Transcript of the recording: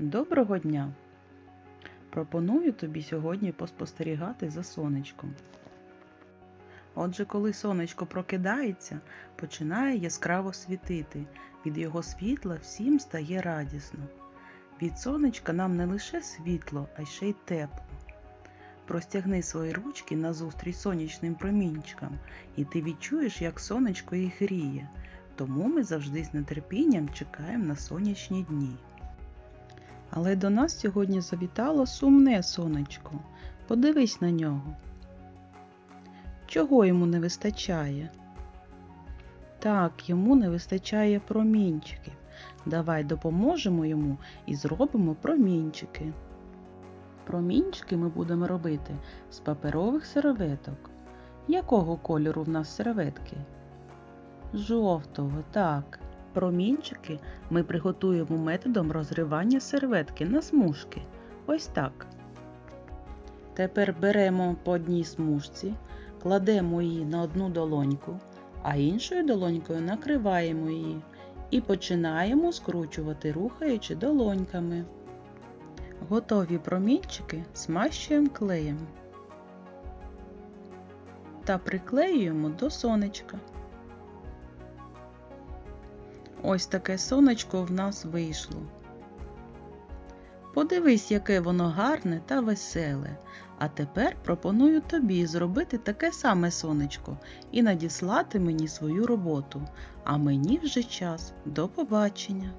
Доброго дня! Пропоную тобі сьогодні поспостерігати за сонечком. Отже, коли сонечко прокидається, починає яскраво світити. Від його світла всім стає радісно. Від сонечка нам не лише світло, а ще й тепло. Простягни свої ручки назустріч сонячним промінчикам, і ти відчуєш, як сонечко їх гріє. Тому ми завжди з нетерпінням чекаємо на сонячні дні. Але до нас сьогодні завітало сумне сонечко. Подивись на нього. Чого йому не вистачає? Так, йому не вистачає промінчиків. Давай допоможемо йому і зробимо промінчики. Промінчики ми будемо робити з паперових серветок. Якого кольору в нас серветки? Жовтого, так. Промінчики ми приготуємо методом розривання серветки на смужки. Ось так. Тепер беремо по одній смужці, кладемо її на одну долоньку, а іншою долонькою накриваємо її і починаємо скручувати, рухаючи долоньками. Готові промінчики змащуємо клеєм та приклеюємо до сонечка. Ось таке сонечко в нас вийшло. Подивись, яке воно гарне та веселе. А тепер пропоную тобі зробити таке саме сонечко і надіслати мені свою роботу. А мені вже час. До побачення!